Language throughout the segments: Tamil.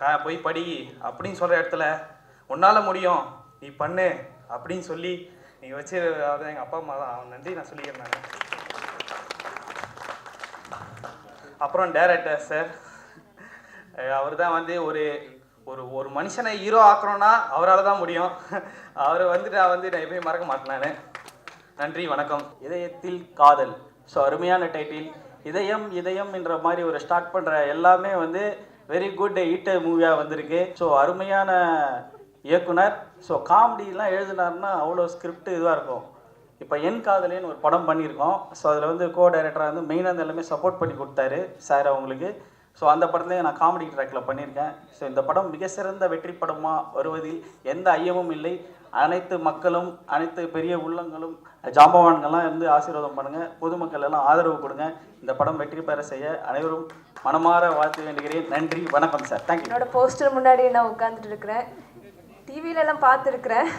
கா போய் படி அப்படின்னு சொல்கிற இடத்துல உன்னால் முடியும். நீ பண்ணு. அப்படின்னு சொல்லி நீ வச்சு அதான் எங்கள் அப்பா அம்மா தான். அவன் நன்றி நான் சொல்லிக்கிறேன் அப்புறம் டேரக்டர் சார் அவர் தான் வந்து ஒரு ஒரு ஒரு மனுஷனை ஹீரோ ஆக்குறோன்னா அவரால் தான் முடியும். அவரை வந்து நான் வந்து நான் எப்பயும் மறக்க மாட்டேன் நான். நன்றி வணக்கம். இதயத்தில் காதல். ஸோ அருமையான டைட்டில் இதயம் இதயம் என்ற மாதிரி ஒரு ஸ்டார்ட் பண்ணுற எல்லாமே வந்து வெரி குட் ஈட்ட மூவியாக வந்திருக்கு. ஸோ அருமையான இயக்குனர். ஸோ காமெடிலாம் எழுதினாருன்னா அவ்வளோ ஸ்கிரிப்ட் இதுவாக இருக்கும். இப்போ என் காதலேன்னு ஒரு படம் பண்ணியிருக்கோம். ஸோ அதில் வந்து கோ டைரக்டராக வந்து மெயினாக அந்த எல்லாமே சப்போர்ட் பண்ணி கொடுத்தாரு சார் அவங்களுக்கு. ஸோ அந்த படத்துலேயே நான் காமெடி ட்ராக்கில் பண்ணியிருக்கேன். ஸோ இந்த படம் மிக சிறந்த வெற்றி படமாக வருவதில் எந்த ஐயமும் இல்லை. அனைத்து மக்களும் அனைத்து பெரிய உள்ளங்களும் ஜாம்பவான்கள்லாம் இருந்து ஆசீர்வாதம் பண்ணுங்கள் பொதுமக்கள் எல்லாம் ஆதரவு கொடுங்க. இந்த படம் வெற்றி பெற செய்ய அனைவரும் மனமாற வாழ்த்து வேண்டுகிறேன். நன்றி வணக்கம் சார். தேங்க்யூ என்னோட போஸ்டர் முன்னாடி நான் உட்காந்துட்டு இருக்கிறேன். டிவில எல்லாம் பார்த்துருக்குறேன்.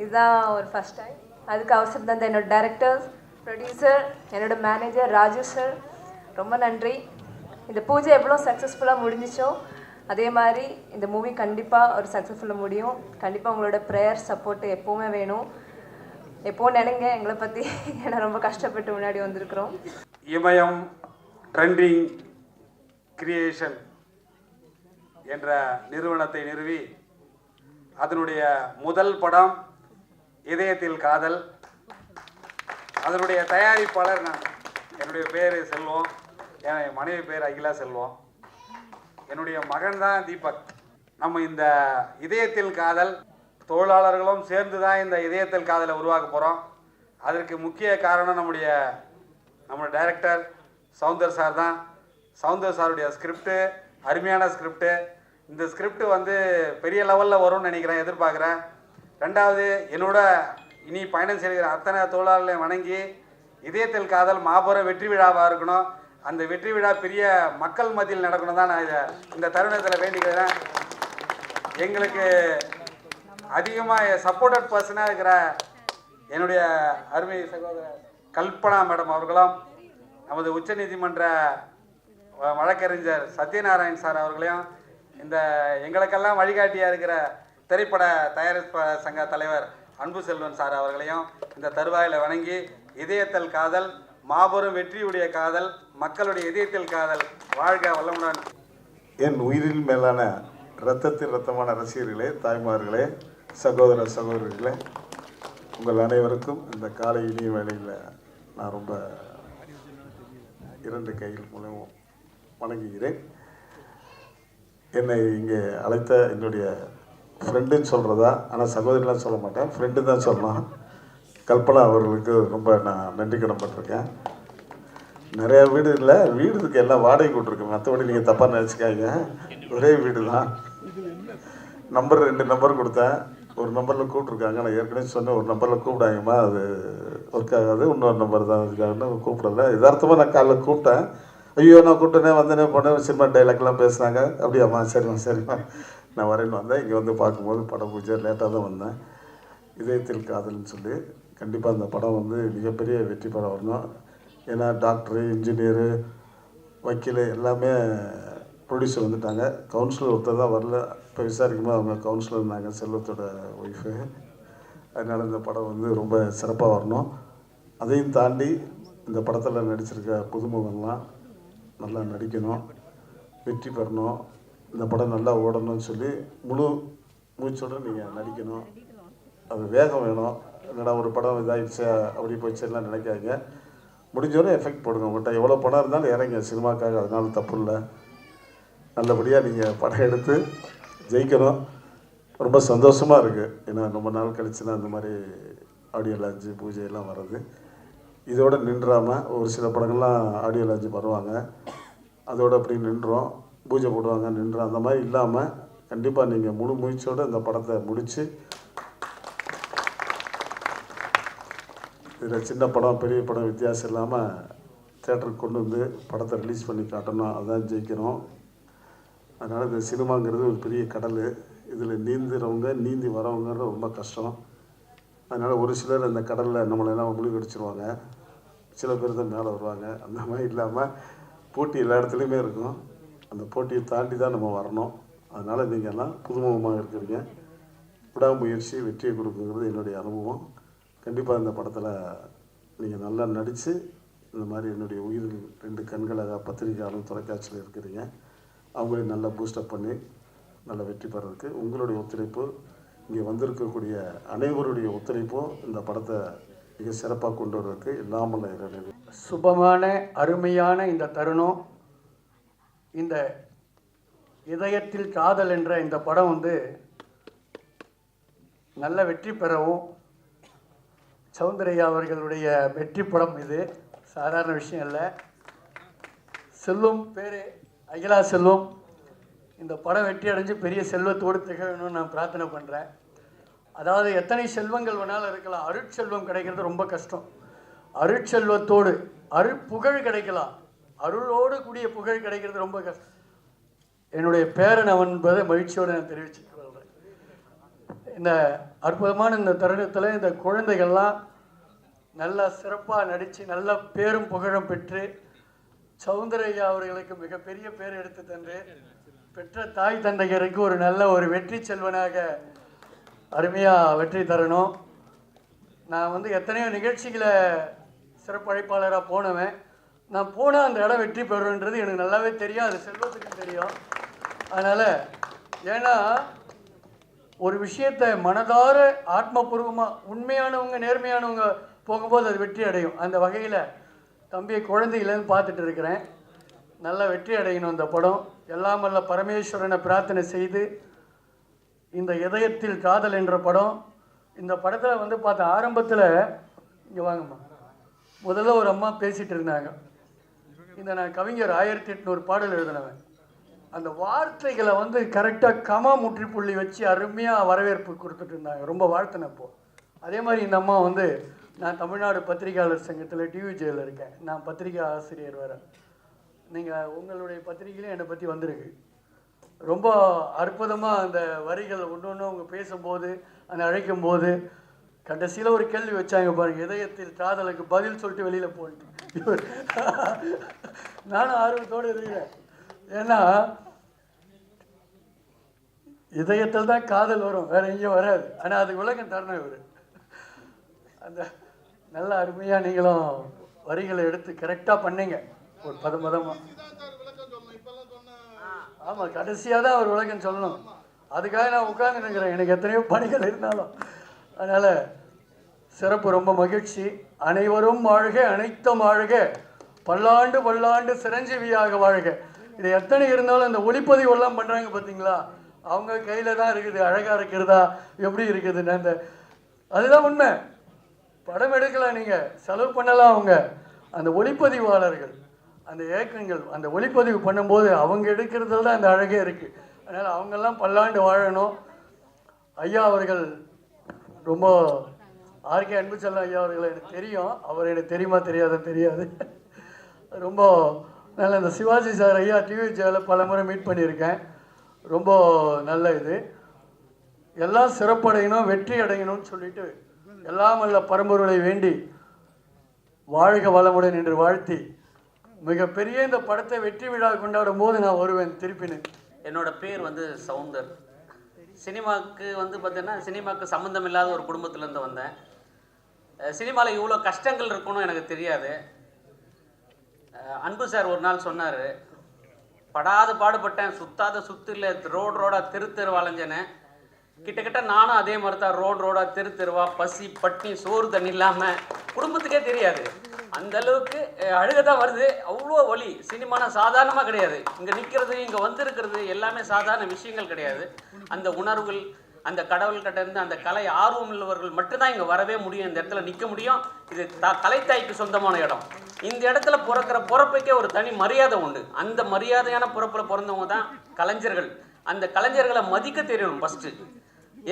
இதுதான் ஒரு ஃபர்ஸ்ட் டைம் அதுக்கு அவசரம் தான் என்னோட டைரக்டர் ப்ரொடியூசர் என்னோட மேனேஜர் ராஜு சார் ரொம்ப நன்றி. இந்த பூஜை எவ்வளோ சக்ஸஸ்ஃபுல்லாக முடிஞ்சிச்சோ அதே மாதிரி இந்த மூவி கண்டிப்பாக ஒரு சக்ஸஸ்ஃபுல்லாக முடியும். கண்டிப்பாக உங்களோட ப்ரேயர் சப்போர்ட் எப்போவுமே வேணும். எப்போ நினைங்க எங்களை பற்றி ஏன்னா ரொம்ப கஷ்டப்பட்டு முன்னாடி வந்திருக்கிறோம். இமயம் ட்ரெண்டிங் கிரியேஷன் என்ற நிறுவனத்தை நிறுவி அதனுடைய முதல் படம் இதயத்தில் காதல். அதனுடைய தயாரிப்பாளர் நான். என்னுடைய பேர் செல்வம். என் மனைவி பேர் அகிலா செல்வம். என்னுடைய மகன் தான் தீபக். நம்ம இந்த இதயத்தில் காதல் தொழிலாளர்களும் சேர்ந்து தான் இந்த இதயத்தில் காதலை உருவாக்க போகிறோம் அதற்கு முக்கிய காரணம் நம்முடைய நம்ம டைரக்டர் சவுந்தர் சார் தான். சவுந்தர் சாருடைய ஸ்கிரிப்டு அருமையான ஸ்கிரிப்டு இந்த ஸ்கிரிப்ட் வந்து பெரிய லெவலில் வரும்னு நினைக்கிறேன் எதிர்பார்க்குறேன். ரெண்டாவது என்னோட இனி பயணம் செய்கிற அத்தனை தொழிலாளர்களை வணங்கி இதயத்தில் காதல் மாபெரும் வெற்றி விழாவாக இருக்கணும். அந்த வெற்றி விழா பெரிய மக்கள் மத்தியில் நடக்கணும் தான் நான் இதை இந்த தருணத்தில் வேண்டிக்கிறேன். எங்களுக்கு அதிகமாக சப்போர்ட்டட் பர்சனாக இருக்கிற என்னுடைய அருமை சகோதரர் கல்பனா மேடம் அவர்களும் நமது உச்சநீதிமன்ற வ- வழக்கறிஞர் சத்யநாராயண் சார் அவர்களையும் இந்த எங்களுக்கெல்லாம் வழிகாட்டியாக இருக்கிற திரைப்பட தயாரிப்பு சங்க தலைவர் அன்பு செல்வன் சார் அவர்களையும் இந்த தருவாயில் வணங்கி இதயத்தல் காதல் மாபெரும் வெற்றியுடைய காதல் மக்களுடைய இதயத்தில் காதல். வாழ்க வல்லமுடன் என் உயிரில் மேலான இரத்தத்தில் இரத்தமான ரசிகர்களே தாய்மார்களே சகோதர சகோதரிகளே உங்கள் அனைவருக்கும் இந்த காலை இனிய வேளையில் நான் ரொம்ப இரண்டு கையில் மூலம் வணங்குகிறேன். என்னை இங்கே அழைத்த என்னுடைய ஃப்ரெண்டுன்னு சொல்கிறதா ஆனால் சகோதரிலாம் சொல்ல மாட்டேன் ஃப்ரெண்டு தான் சொல்லலாம் கல்பனா அவர்களுக்கு ரொம்ப நான் நன்றி கடன்பட்டிருக்கேன் நிறைய வீடு இல்லை வீடு இருக்கு எல்லாம் வாடகை கூட்டிருக்கு மற்றபடி நீங்கள் தப்பாக நினச்சிக்காங்க ஒரே வீடு தான் நம்பர் ரெண்டு நம்பர் கொடுத்தேன். ஒரு நம்பரில் கூப்பிட்ருக்காங்க நான் ஏற்கனவே சொன்னேன் ஒரு நம்பரில் கூப்பிடாங்கம்மா அது ஒர்க் ஆகாது. இன்னொரு நம்பர் தான் அதுக்காக கூப்பிடல. யதார்த்தமாக நான் காலைல கூப்பிட்டேன். ஐயோ நான் கூப்பிட்டேனே வந்தேனே போனேன் சினிமா டைலாக்லாம் பேசுனாங்க. அப்படியாம்மா சரிம்மா சரிம்மா. நான் வரேன்னு வந்தேன். இங்கே வந்து பார்க்கும்போது படம் பூஜை லேட்டாக தான் வந்தேன். இதயத்தில் காதல்னு சொல்லி. கண்டிப்பாக அந்த படம் வந்து மிகப்பெரிய வெற்றி பெற வரணும். ஏன்னா டாக்டரு இன்ஜினியரு வக்கீல் எல்லாமே ப்ரொடியூசர் வந்துட்டாங்க. கவுன்சிலர் ஒருத்தர் தான் வரல. இப்போ விசாரிக்கும்போது அவங்க கவுன்சிலர் இருந்தாங்க செல்வத்தோட ஒய்ஃபு அதனால் இந்த படம் வந்து ரொம்ப சிறப்பாக வரணும். அதையும் தாண்டி இந்த படத்தில் நடிச்சிருக்க புதுமுகம்லாம் நல்லா நடிக்கணும் வெற்றி பெறணும். இந்த படம் நல்லா ஓடணும்னு சொல்லி முழு மூச்சோட நீங்கள் நடிக்கணும். அது வேகம் வேணும். என்னடா ஒரு படம் இதாகிடுச்சு அப்படி போயிடுச்சுலாம் நினைக்காதீங்க. முடிஞ்சவரை எஃபெக்ட் போடுங்க உங்கள்கிட்ட எவ்வளோ படம் இருந்தாலும் இறங்க சினிமாக்காக. அதனால தப்பு இல்லை. நல்லபடியாக நீங்கள் படம் எடுத்து ஜெயிக்கணும். ரொம்ப சந்தோஷமாக இருக்குது ஏன்னா ரொம்ப நாள் கழிச்சு அந்த இந்த மாதிரி ஆடியோ லாஞ்சு பூஜை எல்லாம் வர்றது. இதோடு நின்றாமல் ஒரு சில படங்கள்லாம் ஆடியோ லாஞ்சு வருவாங்க. அதோடு அப்படி நின்றோம். பூஜை போடுவாங்க நின்றோம். அந்த மாதிரி இல்லாமல் கண்டிப்பாக நீங்கள் முழு முயற்சியோடு இந்த படத்தை முடித்து இதில் சின்ன படம் பெரிய படம் வித்தியாசம் இல்லாமல் தேட்டருக்கு கொண்டு வந்து படத்தை ரிலீஸ் பண்ணி காட்டணும். அதுதான் ஜெயிக்கணும். அதனால் இந்த சினிமாங்கிறது ஒரு பெரிய கடல். இதில் நீந்துறவங்க நீந்தி வரவங்கிறது ரொம்ப கஷ்டம். அதனால் ஒரு சிலர் அந்த கடலில் நம்மளெல்லாம் முழுகடிச்சிருவாங்க. சில பேர் தான் மேலே வருவாங்க. அந்த மாதிரி இல்லாமல் போட்டி எல்லா இடத்துலையுமே இருக்கும். அந்த போட்டியை தாண்டி தான் நம்ம வரணும். அதனால் நீங்கள் எல்லாம் புதுமுகமாக இருக்கிறீங்க. விடாமுயற்சி வெற்றியை கொடுக்குங்கிறது என்னுடைய அனுபவம். கண்டிப்பாக இந்த படத்தில் நீங்கள் நல்லா நடித்து இந்த மாதிரி என்னுடைய உயிர் ரெண்டு கண்களாக பத்திரிகையாளரும் தொலைக்காட்சியில் இருக்கிறீங்க. அவங்களையும் நல்லா பூஸ்டப் பண்ணி நல்ல வெற்றி பெறதுக்கு உங்களுடைய ஒத்துழைப்பு இங்கே வந்திருக்கக்கூடிய அனைவருடைய ஒத்துழைப்பும் இந்த படத்தை மிக சிறப்பாக கொண்டு வருவதற்கு இல்லாமல் சுபமான அருமையான இந்த தருணம் இந்த இதயத்தில் காதல் என்ற இந்த படம் வந்து நல்ல வெற்றி பெறவும் சௌந்தர்யா அவர்களுடைய வெற்றி படம் இது. சாதாரண விஷயம் இல்லை. செல்வம் பேர் அகிலா செல்வம் இந்த படம் வெற்றி அடைஞ்சு பெரிய செல்வத்தோடு திகழணும்னு நான் பிரார்த்தனை பண்ணுறேன் அதாவது எத்தனை செல்வங்கள் வேணாலும் இருக்கலாம். அருட்செல்வம் கிடைக்கிறது ரொம்ப கஷ்டம். அருட்செல்வத்தோடு அருட்புகழ் கிடைக்கலாம். அருளோடு கூடிய புகழ் கிடைக்கிறது ரொம்ப கஷ்டம். என்னுடைய பேரன் அவன் என்பதை மகிழ்ச்சியோடு நான் தெரிவிச்சுக் இந்த அற்புதமான இந்த தருணத்தில் இந்த குழந்தைகள்லாம் நல்லா சிறப்பாக நடித்து நல்ல பேரும் புகழும் பெற்று சௌந்தரையா அவர்களுக்கு மிகப்பெரிய பேர் எடுத்து தந்து பெற்ற தாய் தந்தையருக்கு ஒரு நல்ல ஒரு வெற்றி செல்வனாக அருமையாக வெற்றி தரணும். நான் வந்து எத்தனையோ நிகழ்ச்சிகளை சிறப்பழைப்பாளராக போனவன். நான் போனால் அந்த இடம் வெற்றி பெறுன்றது எனக்கு நல்லாவே தெரியும். அது செல்வத்துக்கு தெரியும். அதனால் ஏன்னா ஒரு விஷயத்தை மனதார ஆத்மபூர்வமாக உண்மையானவங்க நேர்மையானவங்க போகும்போது அது வெற்றி அடையும். அந்த வகையில் தம்பியை குழந்தையிலேருந்து பார்த்துட்டு இருக்கிறேன். நல்லா வெற்றி அடையணும் இந்த படம். எல்லாம் வல்ல பரமேஸ்வரனை பிரார்த்தனை செய்து இந்த இதயத்தில் காதல் என்ற படம். இந்த படத்தில் வந்து பார்த்த ஆரம்பத்தில் இங்கே வாங்கம்மா. முதல்ல ஒரு அம்மா பேசிகிட்டு இருந்தாங்க. இந்த நான் கவிஞர் ஆயிரத்தி எட்நூறு பாடல் எழுதினவன். அந்த வார்த்தைகளை வந்து கரெக்டாக கமா முற்றுப்புள்ளி வச்சு அருமையாக வரவேற்பு கொடுத்துட்டு இருந்தாங்க. ரொம்ப வாழ்த்தினப்போ. அதே மாதிரி இந்த அம்மா வந்து நான் தமிழ்நாடு பத்திரிகையாளர் சங்கத்தில் டிவிஜேயில் இருக்கேன். நான் பத்திரிகை ஆசிரியர் வேறு. நீங்கள் உங்களுடைய பத்திரிகையிலும் என்னை பற்றி வந்திருக்கு. ரொம்ப அற்புதமாக அந்த வரிகள் ஒன்று ஒன்று அவங்க பேசும்போது அந்த அழைக்கும் போது கடைசியில் ஒரு கேள்வி வச்சாங்க பாருங்க இதயத்தில் காதலுக்கு பதில் சொல்லிட்டு வெளியில் போயிட்டு. நானும் ஆர்வத்தோடு இருக்கிறேன். ஏன்னா இதயத்தில் தான் காதல் வரும். வேற எங்கேயும் வராது. ஆனால் அது விளக்கம் தரணும் இவர். அந்த நல்ல அருமையாக நீங்களும் வரிகளை எடுத்து கரெக்டாக பண்ணீங்க. ஒரு பதம் பதமாக ஆமாம் கடைசியாக தான் அவர் விளக்கம் சொல்லணும். அதுக்காக நான் உட்கார்ந்துருக்கிறேன். எனக்கு எத்தனையோ பணிகள் இருந்தாலும். அதனால் சிறப்பு ரொம்ப மகிழ்ச்சி. அனைவரும் வாழ்க அனைத்தும் வாழ்க. பல்லாண்டு பல்லாண்டு சிரஞ்சீவியாக வாழ்க. இது எத்தனை இருந்தாலும் இந்த ஒளிப்பதிவெல்லாம் பண்ணுறாங்க பார்த்தீங்களா அவங்க கையில் தான் இருக்குது அழகாக இருக்கிறதா எப்படி இருக்குதுன்னு அந்த அதுதான் உண்மை. படம் எடுக்கலாம் நீங்கள் செலவு பண்ணலாம் அவங்க. அந்த ஒளிப்பதிவாளர்கள் அந்த ஏக்கங்கள் அந்த ஒளிப்பதிவு பண்ணும்போது அவங்க எடுக்கிறதுல தான் அந்த அழகே இருக்குது அதனால் அவங்கெல்லாம் பல்லாண்டு வாழணும். ஐயா அவர்கள் ரொம்ப ஆர்கே அன்பு ஐயா அவர்கள் எனக்கு தெரியும். அவர் எனக்கு தெரியுமா தெரியாத தெரியாது. ரொம்ப நல்ல இந்த சிவாஜி சார் ஐயா டிவி சேனலில் பல முறை மீட் பண்ணியிருக்கேன். ரொம்ப நல்ல இது. எல்லாம் சிறப்படையணும் வெற்றி அடையணும்னு சொல்லிட்டு எல்லாம் அல்ல பரம்பொருளை வேண்டி வாழ்க வளமுடன் என்று வாழ்த்தி மிகப்பெரிய இந்த படத்தை வெற்றி விழா கொண்டாடும் போது நான் வருவேன் திருப்பினேன். என்னோட பேர் வந்து சவுந்தர். சினிமாவுக்கு வந்து பார்த்தீங்கன்னா சினிமாவுக்கு சம்மந்தம் இல்லாத ஒரு குடும்பத்துலேருந்து வந்தேன். சினிமாவில் இவ்வளோ கஷ்டங்கள் இருக்குன்னு எனக்கு தெரியாது. அன்பு சார் ஒரு நாள் சொன்னார் படாத பாடுபட்டேன் சுத்தாத இல்லை ரோடு ரோடா தெரு தெரு கிட்டத்தட்ட நானும் அதே மாதிரி தான் ரோடு ரோடா தெரு தெருவா பசி பட்டினி சோறு தண்ணி இல்லாமல் குடும்பத்துக்கே தெரியாது. அந்த அளவுக்கு அழுகை தான் வருது. அவ்வளோ வலி. சினிமானா சாதாரணமாக கிடையாது. இங்கே நிற்கிறது இங்கே வந்திருக்கிறது எல்லாமே சாதாரண விஷயங்கள் கிடையாது. அந்த உணர்வுகள் அந்த கடவுள்கிட்ட இருந்து அந்த கலை ஆர்வம் உள்ளவர்கள் மட்டும்தான் இங்கே வரவே முடியும். இந்த இடத்துல நிற்க முடியும். இது த கலைத்தாய்க்கு சொந்தமான இடம். இந்த இடத்துல பிறக்கிற பிறப்புக்கே ஒரு தனி மரியாதை உண்டு. அந்த மரியாதையான பிறப்பில் பிறந்தவங்க தான் கலைஞர்கள். அந்த கலைஞர்களை மதிக்க தெரியணும் ஃபஸ்ட்டு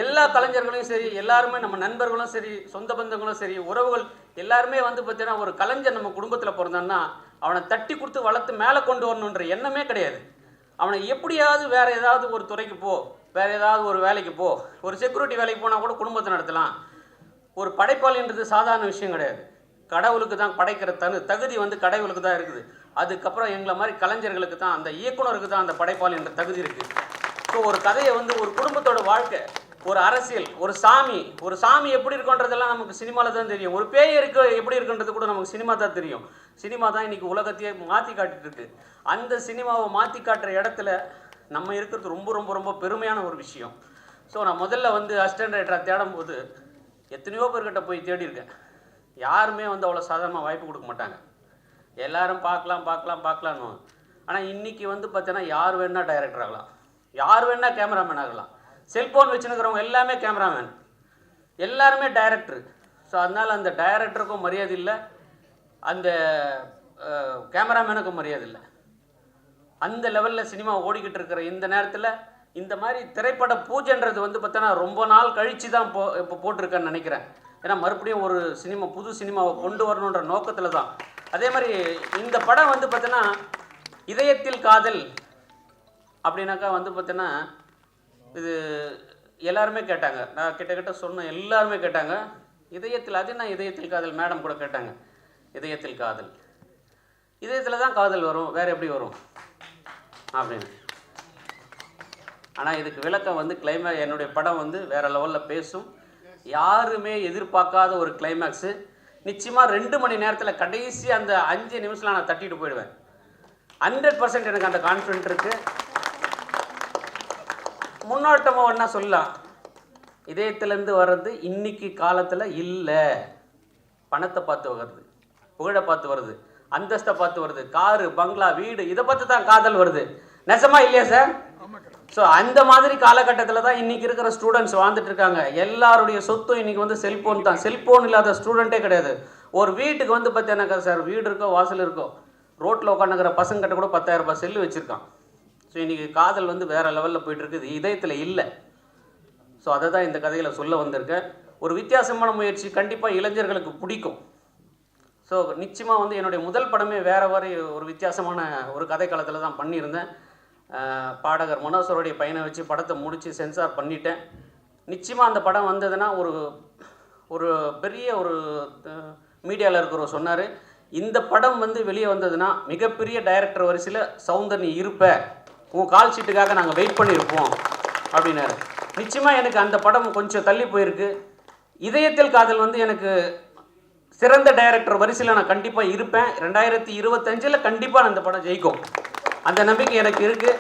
எல்லா கலைஞர்களையும் சரி எல்லாருமே நம்ம நண்பர்களும் சரி சொந்த பந்தங்களும் சரி உறவுகள் எல்லாருமே வந்து பார்த்தீங்கன்னா ஒரு கலைஞர் நம்ம குடும்பத்தில் பிறந்தான்னா அவனை தட்டி கொடுத்து வளர்த்து மேலே கொண்டு வரணுன்ற எண்ணமே கிடையாது. அவனை எப்படியாவது வேற ஏதாவது ஒரு துறைக்கு போ வேற ஏதாவது ஒரு வேலைக்கு போ ஒரு செக்யூரிட்டி வேலைக்கு போனால் கூட குடும்பத்தை நடத்தலாம். ஒரு படைப்பாளின்றது சாதாரண விஷயம் கிடையாது. கடவுளுக்கு தான் படைக்கிற தகு தகுதி வந்து கடவுளுக்கு தான் இருக்குது. அதுக்கப்புறம் எங்களை மாதிரி கலைஞர்களுக்கு தான் அந்த இயக்குனருக்கு தான் அந்த படைப்பாளி என்ற தகுதி இருக்குது ஸோ ஒரு கதையை வந்து ஒரு குடும்பத்தோட வாழ்க்கை ஒரு அரசியல் ஒரு சாமி ஒரு சாமி எப்படி இருக்குன்றதெல்லாம் நமக்கு சினிமாவில் தான் தெரியும். ஒரு பேய் இருக்கு எப்படி இருக்குன்றது கூட நமக்கு சினிமா தான் தெரியும். சினிமா தான் இன்றைக்கி உலகத்தையே மாற்றி காட்டிட்டு இருக்கு. அந்த சினிமாவை மாற்றி காட்டுற இடத்துல நம்ம இருக்கிறது ரொம்ப ரொம்ப ரொம்ப பெருமையான ஒரு விஷயம். ஸோ நான் முதல்ல வந்து அசிஸ்டன்ட் ரைட்டராக தேடும்போது எத்தனையோ பேர்கிட்ட போய் தேடி இருக்கேன் யாருமே வந்து அவ்வளோ சாதாரணமாக வாய்ப்பு கொடுக்க மாட்டாங்க. எல்லாரும் பார்க்கலாம் பார்க்கலாம் பார்க்கலான்னு ஆனால் இன்னைக்கு வந்து பார்த்தீங்கன்னா யார் வேணால் டைரக்டர் ஆகலாம். யார் வேணால் கேமராமேன் ஆகலாம். செல்ஃபோன் வச்சுருக்கிறவங்க எல்லாமே கேமராமேன் எல்லாருமே டைரக்டர் ஸோ அதனால் அந்த டைரக்டருக்கும் மரியாதை இல்லை. அந்த கேமராமேனுக்கும் மரியாதை இல்லை. அந்த லெவலில் சினிமா ஓடிக்கிட்டு இருக்கிற இந்த நேரத்தில் இந்த மாதிரி திரைப்பட பூஜைன்றது வந்து பார்த்தோன்னா ரொம்ப நாள் கழித்து தான் போ இப்போ போட்டிருக்கேன்னு நினைக்கிறேன். ஏன்னா மறுபடியும் ஒரு சினிமா புது சினிமாவை கொண்டு வரணுன்ற நோக்கத்தில் தான் அதே மாதிரி இந்த படம் வந்து பார்த்தோன்னா இதயத்தில் காதல் அப்படின்னாக்கா வந்து பார்த்தீங்கன்னா இது எல்லாருமே கேட்டாங்க. நான் கிட்டக்கிட்ட சொன்ன எல்லாருமே கேட்டாங்க. இதயத்தில் அது நான் இதயத்தில் காதல்? மேடம் கூட கேட்டாங்க. இதயத்தில் காதல். இதயத்தில் தான் காதல் வரும். வேறு எப்படி வரும்? அப்படின்னு. ஆனால் இதுக்கு விளக்கம் வந்து கிளைமே என்னுடைய படம் வந்து வேறு லெவலில் பேசும். யாருமே எதிர்பார்க்காத ஒரு கிளைமேக்ஸு நிச்சயமாக ரெண்டு மணி நேரத்தில் கடைசி அந்த அஞ்சு நிமிஷத்தில் நான் தட்டிட்டு போயிடுவேன். ஹண்ட்ரட் பர்சன்ட் எனக்கு அந்த கான்ஃபிடென்ட் இருக்குது முன்னோட்டமாக ஒன்றா சொல்லலாம். இதயத்துலேருந்து வர்றது இன்னைக்கு காலத்தில் இல்லை. பணத்தை பார்த்து வருது புகழை பார்த்து வருது அந்தஸ்தை பார்த்து வருது காரு பங்களா வீடு இதை பார்த்து தான் காதல் வருது. நெசமா இல்லையா சார்? ஸோ அந்த மாதிரி காலகட்டத்தில் தான் இன்றைக்கி இருக்கிற ஸ்டூடெண்ட்ஸ் வாழ்ந்துட்டு இருக்காங்க எல்லாருடைய சொத்தும் இன்னைக்கு வந்து செல்ஃபோன் தான். செல்ஃபோன் இல்லாத ஸ்டூடெண்ட்டே கிடையாது. ஒரு வீட்டுக்கு வந்து பார்த்தீங்கன்னாக்கா சார் வீடு இருக்கோ வாசல் இருக்கோ ரோட்டில் உட்காந்துக்கிற பசங்கிட்ட கூட பத்தாயிரம் ரூபாய் செல்லு வச்சுருக்கான். ஸோ இன்றைக்கி காதல் வந்து வேறு லெவலில் போயிட்டு இருக்குது. இதயத்தில் இல்லை. ஸோ அதை தான் இந்த கதையில் சொல்ல வந்திருக்கேன். ஒரு வித்தியாசமான முயற்சி கண்டிப்பாக இளைஞர்களுக்கு பிடிக்கும். ஸோ நிச்சயமாக வந்து என்னுடைய முதல் படமே வேறு மாதிரி ஒரு வித்தியாசமான ஒரு கதை காலத்தில் தான் பண்ணியிருந்தேன். பாடகர் மனோசருடைய பையனை வச்சு படத்தை முடித்து சென்சார் பண்ணிட்டேன். நிச்சயமாக அந்த படம் வந்ததுன்னா ஒரு ஒரு பெரிய ஒரு மீடியாவில் இருக்கிறவர் சொன்னார் இந்த படம் வந்து வெளியே வந்ததுன்னா மிகப்பெரிய டைரக்டர் வரிசையில் சவுந்தர் நீ இருப்ப உன் கால் ஷீட்டுக்காக நாங்கள் வெயிட் பண்ணியிருப்போம் அப்படின்னாரு. நிச்சயமாக எனக்கு அந்த படம் கொஞ்சம் தள்ளி போயிருக்கு. இதயத்தில் காதல் வந்து எனக்கு சிறந்த டைரக்டர் வரிசையில் நான் கண்டிப்பாக இருப்பேன். ரெண்டாயிரத்தி இருபத்தஞ்சில் கண்டிப்பாக நான் அந்த படம் ஜெயிக்கும். அந்த நம்பிக்கை எனக்கு இருக்குது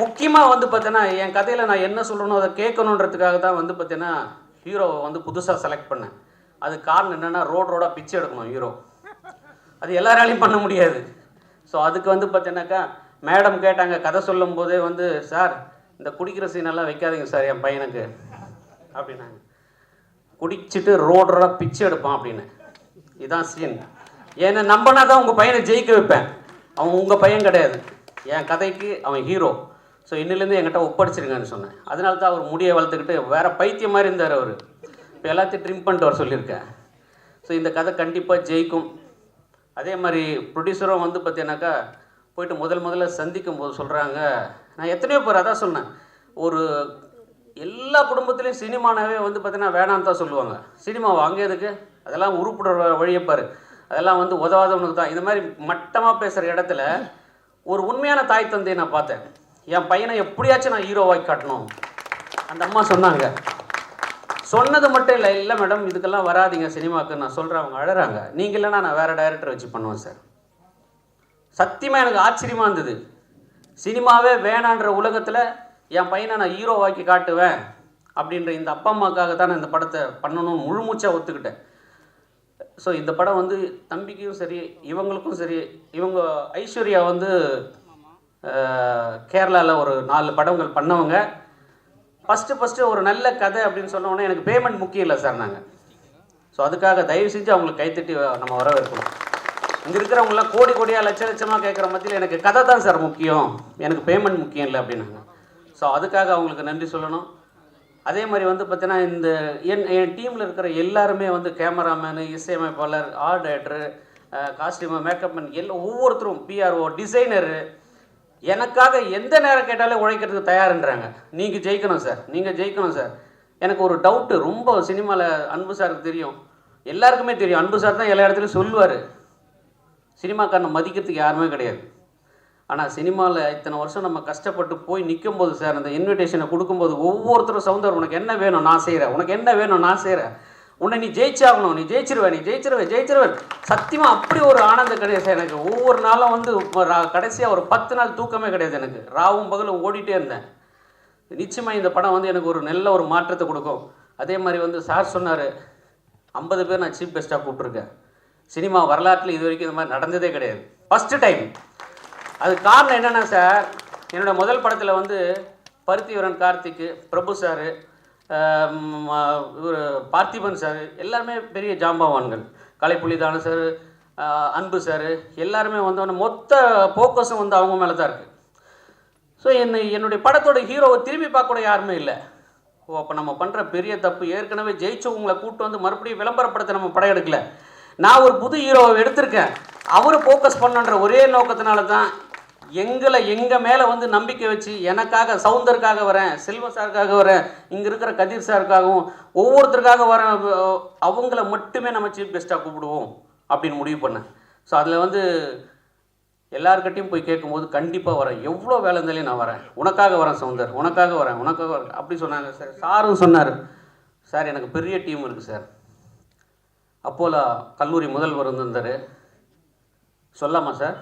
முக்கியமாக வந்து பார்த்தீங்கன்னா என் கதையில் நான் என்ன சொல்லணும் அதை கேட்கணுன்றதுக்காக தான் வந்து பார்த்தீங்கன்னா ஹீரோவை வந்து புதுசாக செலக்ட் பண்ணேன். அது காரணம் என்னென்னா ரோட் ரோடாக பிச்சை எடுக்கணும் ஹீரோ அது எல்லாராலையும் பண்ண முடியாது. ஸோ அதுக்கு வந்து பார்த்தீங்கன்னாக்கா மேடம் கேட்டாங்க கதை சொல்லும் போதே வந்து சார் இந்த குடிக்கிற சீனெல்லாம் வைக்காதீங்க சார் என் பையனுக்கு. அப்படின்னாங்க. குடிச்சிட்டு ரோடு ரோடாக பிச்சை எடுப்பான் அப்படின்னு. இதான் சீன் என்னை நம்பினா தான் உங்கள் பையனை ஜெயிக்க வைப்பேன். அவன் உங்கள் பையன் கிடையாது. என் கதைக்கு அவன் ஹீரோ ஸோ இன்னிலேருந்து என்கிட்ட ஒப்படைச்சிருங்கன்னு சொன்னேன். அதனால தான் அவர் முடியை வளர்த்துக்கிட்டு வேறு பைத்தியம் மாதிரி இருந்தார் அவர். இப்போ எல்லாத்தையும் ட்ரிம் பண்ணிட்டு வர சொல்லியிருக்கேன். ஸோ இந்த கதை கண்டிப்பாக ஜெயிக்கும். அதே மாதிரி ப்ரொடியூசரும் வந்து பார்த்தீங்கன்னாக்கா போயிட்டு முதல் முதல்ல சந்திக்கும் போது சொல்கிறாங்க நான் எத்தனையோ பேர் அதான் சொன்னேன். ஒரு எல்லா குடும்பத்துலேயும் சினிமானாவே வந்து பார்த்தீங்கன்னா வேணான்னு தான் சொல்லுவாங்க. சினிமாவை அங்கே எதுக்கு? அதெல்லாம் உருப்பிடுற வழியை அதெல்லாம் வந்து உதவாதவனுக்கு தான். இந்த மாதிரி மட்டமாக பேசுகிற இடத்துல ஒரு உண்மையான தாய் தந்தையை நான் பார்த்தேன். என் பையனை எப்படியாச்சும் நான் ஹீரோவாக்கி காட்டணும். அந்த அம்மா சொன்னாங்க. சொன்னது மட்டும் இல்லை இல்லை மேடம் இதுக்கெல்லாம் வராதீங்க சினிமாவுக்கு நான் சொல்கிறேன் அவங்க அழகிறாங்க நீங்கள் இல்லைன்னா நான் வேறு டைரக்டர் வச்சு பண்ணுவேன் சார் சத்தியமாக எனக்கு ஆச்சரியமாக இருந்தது. சினிமாவே வேணான்ற உலகத்தில் என் பையனை நான் ஹீரோவாக்கி காட்டுவேன் அப்படின்ற இந்த அப்பா அம்மாக்காக தான் நான் இந்த படத்தை பண்ணணும்னு முழுமூச்சாக ஒத்துக்கிட்டேன். ஸோ இந்த படம் வந்து தம்பிக்கும் சரி இவங்களுக்கும் சரி இவங்க ஐஸ்வர்யா வந்து கேரளாவில் ஒரு நாலு படங்கள் பண்ணவங்க. ஃபஸ்ட்டு ஃபஸ்ட்டு ஒரு நல்ல கதை அப்படின்னு சொன்ன எனக்கு பேமெண்ட் முக்கியம் இல்லை சார் நாங்கள் ஸோ அதுக்காக தயவு செஞ்சு அவங்களுக்கு கைத்தட்டி நம்ம வரவேற்கணும். இங்கே இருக்கிறவங்களாம் கோடி கோடியாக லட்ச லட்சமாக கேட்குற மத்தியில் எனக்கு கதை தான் சார் முக்கியம். எனக்கு பேமெண்ட் முக்கியம் இல்லை அப்படின்னாங்க. ஸோ அதுக்காக அவங்களுக்கு நன்றி சொல்லணும். அதே மாதிரி வந்து பார்த்தீங்கன்னா இந்த என் என் டீமில் இருக்கிற எல்லாருமே வந்து கேமராமேனு இசையமைப்பாளர் art director costumer makeup man எல்லாம் ஒவ்வொருத்தரும் பிஆர்ஓ டிசைனரு எனக்காக எந்த நேரம் கேட்டாலும் உழைக்கிறதுக்கு தயாருன்றாங்க. நீங்கள் ஜெயிக்கணும் சார். நீங்கள் ஜெயிக்கணும் சார். எனக்கு ஒரு டவுட்டு ரொம்ப சினிமாவில் அன்பு சாருக்கு தெரியும். எல்லாருக்குமே தெரியும். அன்பு சார் தான் எல்லா இடத்துலையும் சொல்லுவார். சினிமாக்காரனை மதிக்கிறதுக்கு யாருமே கிடையாது. ஆனால் சினிமாவில் இத்தனை வருஷம் நம்ம கஷ்டப்பட்டு போய் நிற்கும் போது சார் அந்த இன்விடேஷனை கொடுக்கும்போது ஒவ்வொருத்தரும் சவுந்தர் உனக்கு என்ன வேணும்? நான் செய்கிறேன் உனக்கு என்ன வேணும்? நான் செய்கிறேன் உன்னை நீ ஜெயிச்சாகணும். நீ ஜெயிச்சிருவேன் நீ ஜெயிச்சிருவேன் ஜெயிச்சிருவன் சத்தியமாக அப்படி ஒரு ஆனந்தம் கிடையாது சார் எனக்கு. ஒவ்வொரு நாளும் வந்து கடைசியாக ஒரு பத்து நாள் தூக்கமே கிடையாது எனக்கு. ராவும் பகலும் ஓடிட்டே இருந்தேன். நிச்சயமாக இந்த படம் வந்து எனக்கு ஒரு நல்ல ஒரு மாற்றத்தை கொடுக்கும். அதே மாதிரி வந்து சார் சொன்னார் ஐம்பது பேர் நான் சீஃப் கெஸ்ட்டாக கூப்பிட்ருக்கேன் சினிமா வரலாற்றில் இது வரைக்கும் இந்த மாதிரி நடந்ததே கிடையாது. ஃபஸ்ட்டு டைம் அது காரணம் என்னென்னா சார் என்னோடய முதல் படத்தில் வந்து பருத்திவரன் கார்த்திக்கு பிரபு சார் இவர் பார்த்திபன் சார் எல்லாருமே பெரிய ஜாம்பவான்கள். கலைப்புலிதான சார் அன்பு சார் எல்லாருமே வந்தவொடனே மொத்த ஃபோக்கஸும் வந்து அவங்க மேலே தான் இருக்குது ஸோ என்னை என்னுடைய படத்தோட ஹீரோவை திரும்பி பார்க்க கூட யாருமே இல்லை. ஓ அப்போ நம்ம பண்ணுற பெரிய தப்பு ஏற்கனவே ஜெயிச்சவங்களை கூப்பிட்டு வந்து மறுபடியும் விளம்பரப்படுத்த நம்ம படம் எடுக்கல. நான் ஒரு புது ஹீரோவை எடுத்திருக்கேன். அவரை ஃபோக்கஸ் பண்ணுன்ற ஒரே நோக்கத்தினால தான் எங்களை எங்கள் மேலே வந்து நம்பிக்கை வச்சு எனக்காக சவுந்தருக்காக வரேன் செல்வ சாருக்காக வரேன் இங்கே இருக்கிற கதிர் சாருக்காகவும் ஒவ்வொருத்தருக்காக வரேன் அவங்கள மட்டுமே நம்ம சீஃப் கெஸ்ட்டாக கூப்பிடுவோம் அப்படின்னு முடிவு பண்ணேன். ஸோ அதில் வந்து எல்லாருக்கிட்டையும் போய் கேட்கும்போது கண்டிப்பாக வரேன். எவ்வளோ வேலை இருந்தாலும் நான் வரேன். உனக்காக வரேன் சவுந்தர். உனக்காக வரேன். உனக்காக வரேன். அப்படி சொன்னாங்க சார். சாரும் சொன்னார். சார் எனக்கு பெரிய டீம் இருக்குது சார். அப்போலா கல்லூரி முதல்வர் வந்திருந்தார் சொல்லாமா சார்?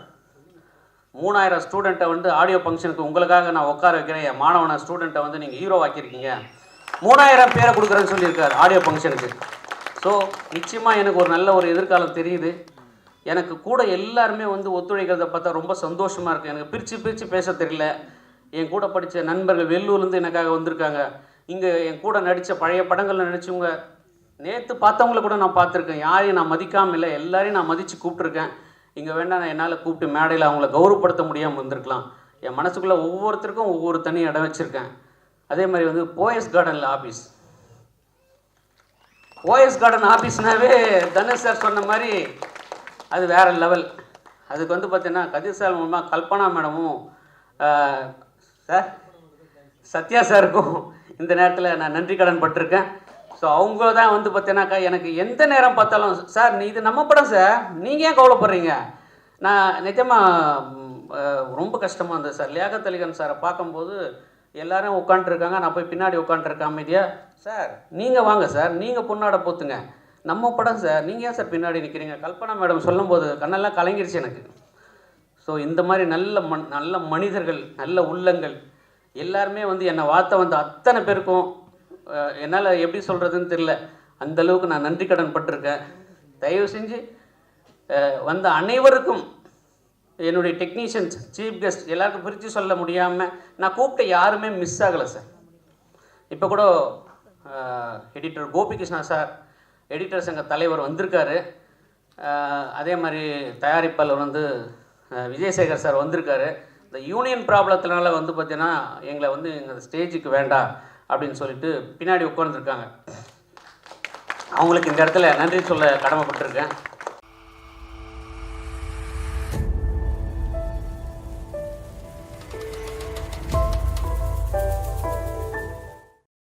மூணாயிரம் ஸ்டூடெண்ட்டை வந்து ஆடியோ ஃபங்க்ஷனுக்கு உங்களுக்காக நான் உட்கார வைக்கிறேன். என் மாணவனை ஸ்டூடெண்ட்டை வந்து நீங்கள் ஹீரோ ஆக்கியிருக்கீங்க. மூணாயிரம் பேரை கொடுக்குறேன்னு சொல்லியிருக்காரு ஆடியோ ஃபங்க்ஷனுக்கு ஸோ நிச்சயமாக எனக்கு ஒரு நல்ல ஒரு எதிர்காலம் தெரியுது. எனக்கு கூட எல்லாருமே வந்து ஒத்துழைக்கிறத பார்த்தா ரொம்ப சந்தோஷமாக இருக்குது எனக்கு பிரித்து பிரித்து பேச தெரியல. என் கூட படித்த நண்பர்கள் வெள்ளூர்லேருந்து எனக்காக வந்திருக்காங்க. இங்கே என் கூட நடித்த பழைய படங்களில் நடித்தவங்க நேற்று பார்த்தவங்கள கூட நான் பார்த்துருக்கேன். யாரையும் நான் மதிக்காமல் இல்லை. எல்லாரையும் நான் மதித்து கூப்பிட்ருக்கேன் இங்கே வேண்டாம் நான் என்னால் கூப்பிட்டு மேடையில் அவங்கள கௌரவப்படுத்த முடியாமல் வந்திருக்கலாம் என் மனசுக்குள்ளே ஒவ்வொருத்தருக்கும் ஒவ்வொரு தனி இடம் வச்சுருக்கேன். அதே மாதிரி வந்து போயஸ் கார்டனில் ஆஃபீஸ் ஓஎஸ் கார்டன் ஆஃபீஸ்னாவே தனுஷ் சார் சொன்ன மாதிரி அது வேற லெவல் அதுக்கு வந்து பார்த்தீங்கன்னா கதிர் சார் மூலமாக கல்பனா மேடமும் சார் சத்யா சாருக்கும் இந்த நேரத்தில் நான் நன்றி கடன் பட்டிருக்கேன். ஸோ அவங்க தான் வந்து பார்த்தீங்கன்னாக்கா எனக்கு எந்த நேரம் பார்த்தாலும் சார் நீ இது நம்ம படம் சார் நீங்கள் ஏன் கவலைப்படுறீங்க? நான் நிஜமாக ரொம்ப கஷ்டமாக இருந்தது சார் லியாகத் அலிகன் சாரை பார்க்கும்போது எல்லாரும் உட்காண்ட்ருக்காங்க நான் போய் பின்னாடி உட்காண்ட்ருக்கேன் அமைதியா. சார் நீங்கள் வாங்க சார் நீங்கள் பொண்ணாட போத்துங்க. நம்ம படம் சார் நீங்கள் ஏன் சார் பின்னாடி நிற்கிறீங்க கல்பனா மேடம் சொல்லும்போது கண்ணெல்லாம் கலங்கிருச்சு எனக்கு. ஸோ இந்த மாதிரி நல்ல மண் நல்ல மனிதர்கள் நல்ல உள்ளங்கள் எல்லாருமே வந்து என்னை வார்த்தை வந்து அத்தனை பேருக்கும் என்னால் எப்படி சொல்கிறதுன்னு தெரில அந்த அளவுக்கு நான் நன்றி கடன் பட்டிருக்கேன். தயவு செஞ்சு வந்த அனைவருக்கும் என்னுடைய டெக்னீஷியன்ஸ் சீஃப் கெஸ்ட் எல்லாருக்கும் பிரித்து சொல்ல முடியாமல் நான் கூப்பிட்ட யாருமே மிஸ் ஆகலை சார் இப்போ கூட எடிட்டர் கோபிகிருஷ்ணா சார் எடிட்டர் சங்க தலைவர் வந்திருக்காரு. அதே மாதிரி தயாரிப்பாளர் வந்து விஜயசேகர் சார் வந்திருக்காரு. இந்த யூனியன் ப்ராப்ளத்தினால வந்து பார்த்தீங்கன்னா எங்களை வந்து எங்கள் ஸ்டேஜுக்கு வேண்டாம். அப்படின்னு சொல்லிட்டு பின்னாடி உட்காந்துருக்காங்க அவங்களுக்கு இந்த இடத்துல நன்றி சொல்ல கடமைப்பட்டிருக்கேன்.